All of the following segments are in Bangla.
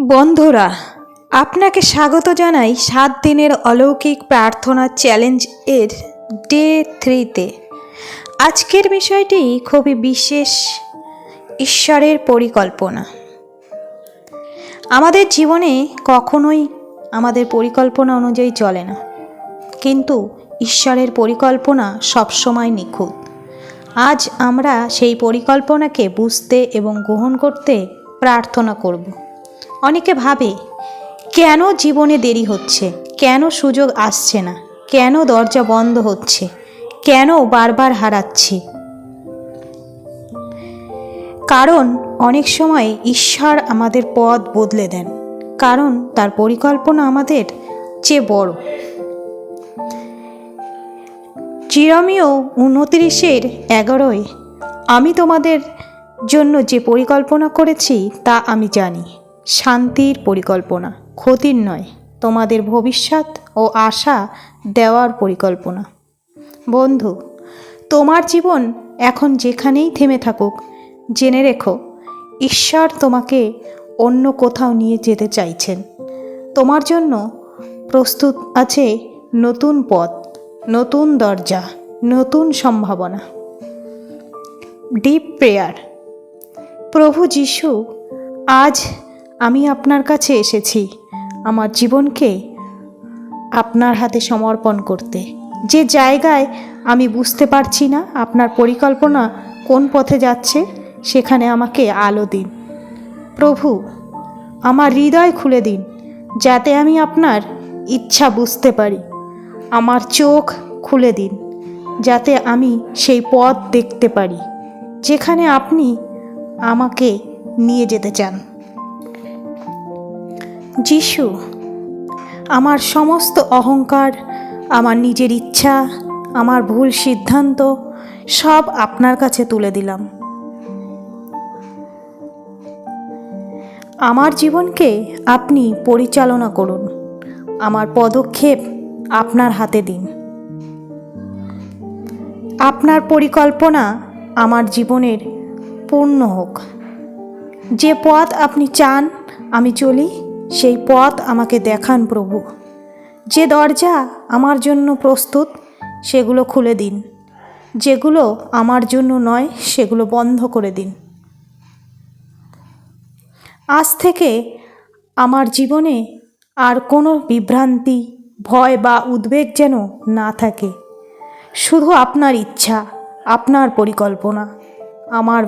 বন্ধুরা, আপনাকে স্বাগত জানাই সাত দিনের অলৌকিক প্রার্থনা চ্যালেঞ্জ এর ডে থ্রিতে। আজকের বিষয়টি খুবই বিশেষ, ঈশ্বরের পরিকল্পনা। আমাদের জীবনে কখনোই আমাদের পরিকল্পনা অনুযায়ী চলে না। কিন্তু ঈশ্বরের পরিকল্পনা সবসময় নিখুঁত। আজ আমরা সেই পরিকল্পনাকে বুঝতে এবং গ্রহণ করতে প্রার্থনা করব। অনেকে ভাবে, কেন জীবনে দেরি হচ্ছে? কেন সুযোগ আসছে না? কেন দরজা বন্ধ হচ্ছে? কেন বারবার হারাচ্ছি? কারণ অনেক সময় ঈশ্বর আমাদের পথ বদলে দেন। কারণ তার পরিকল্পনা আমাদের চেয়ে বড়। চিরমীয় উনত্রিশের এগারোয়, আমি তোমাদের জন্য যে পরিকল্পনা করেছি তা আমি জানি। শান্তির পরিকল্পনা, ক্ষতির নয়, তোমাদের ভবিষ্যৎ ও আশা দেওয়ার পরিকল্পনা। বন্ধু, তোমার জীবন এখন যেখানেই থেমে থাকুক, জেনে রেখো, ঈশ্বর তোমাকে অন্য কোথাও নিয়ে যেতে চাইছেন। তোমার জন্য প্রস্তুত আছে নতুন পথ, নতুন দরজা, নতুন সম্ভাবনা। ডিপ প্রেয়ার প্রভু যিশু আজ আমি আপনার কাছে এসেছি, আমার জীবনকে আপনার হাতে সমর্পণ করতে। যে জায়গায় আমি বুঝতে পারছি না আপনার পরিকল্পনা কোন পথে যাচ্ছে, সেখানে আমাকে আলো দিন। প্রভু, আমার হৃদয় খুলে দিন, যাতে আমি আপনার ইচ্ছা বুঝতে পারি। আমার চোখ খুলে দিন, যাতে আমি সেই পথ দেখতে পারি, যেখানে আপনি আমাকে নিয়ে যেতে চান। যিশু, আমার সমস্ত অহংকার, আমার নিজের ইচ্ছা, আমার ভুল সিদ্ধান্ত সব আপনার কাছে তুলে দিলাম। আমার জীবনকে আপনি পরিচালনা করুন। আমার পদক্ষেপ আপনার হাতে দিন। আপনার পরিকল্পনা আমার জীবনের পূর্ণ হোক। যে পথ আপনি চান, আমি চলি। সেই পথ আমাকে দেখান প্রভু। যে দরজা আমার জন্য প্রস্তুত, সেগুলো খুলে দিন। যেগুলো আমার জন্য নয়, সেগুলো বন্ধ করে দিন। আজ থেকে আমার জীবনে আর কোনো বিভ্রান্তি, ভয় বা উদ্বেগ যেন না থাকে। শুধু আপনার ইচ্ছা, আপনার পরিকল্পনা, আমার,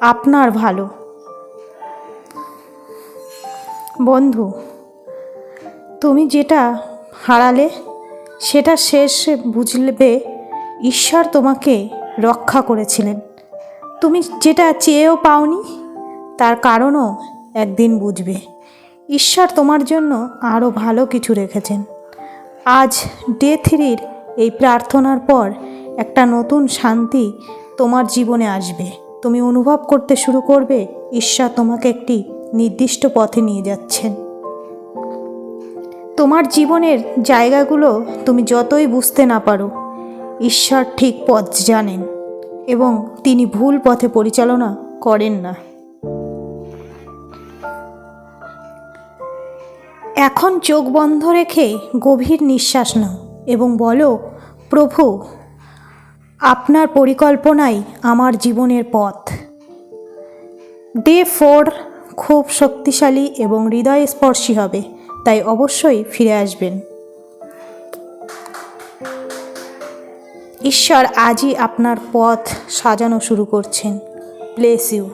আপনার ভালো। বন্ধু, তুমি যেটা হারালে, সেটা শেষ বুঝবে ঈশ্বর তোমাকে রক্ষা করেছিলেন। তুমি যেটা চেয়েও পাওনি, তার কারণও একদিন বুঝবে। ঈশ্বর তোমার জন্য আরও ভালো কিছু রেখেছেন। আজ ডে থ্রির এই প্রার্থনার পর একটা নতুন শান্তি তোমার জীবনে আসবে। তুমি অনুভব করতে শুরু করবে, ঈশ্বর তোমাকে একটি নির্দিষ্ট পথে নিয়ে যাচ্ছেন। তোমার জীবনের জায়গাগুলো তুমি যতই বুঝতে না পারো, ঈশ্বর ঠিক পথ জানেন এবং তিনি ভুল পথে পরিচালনা করেন না। এখন চোখ বন্ধ রেখে গভীর নিঃশ্বাস নাও এবং বলো, প্রভু, আপনার পরিকল্পনাই আমার জীবনের পথ। ডে ফোর খুব শক্তিশালী এবং হৃদয়স্পর্শী হবে, তাই অবশ্যই ফিরে আসবেন। ঈশ্বর আজই আপনার পথ সাজানো শুরু করছেন। Place you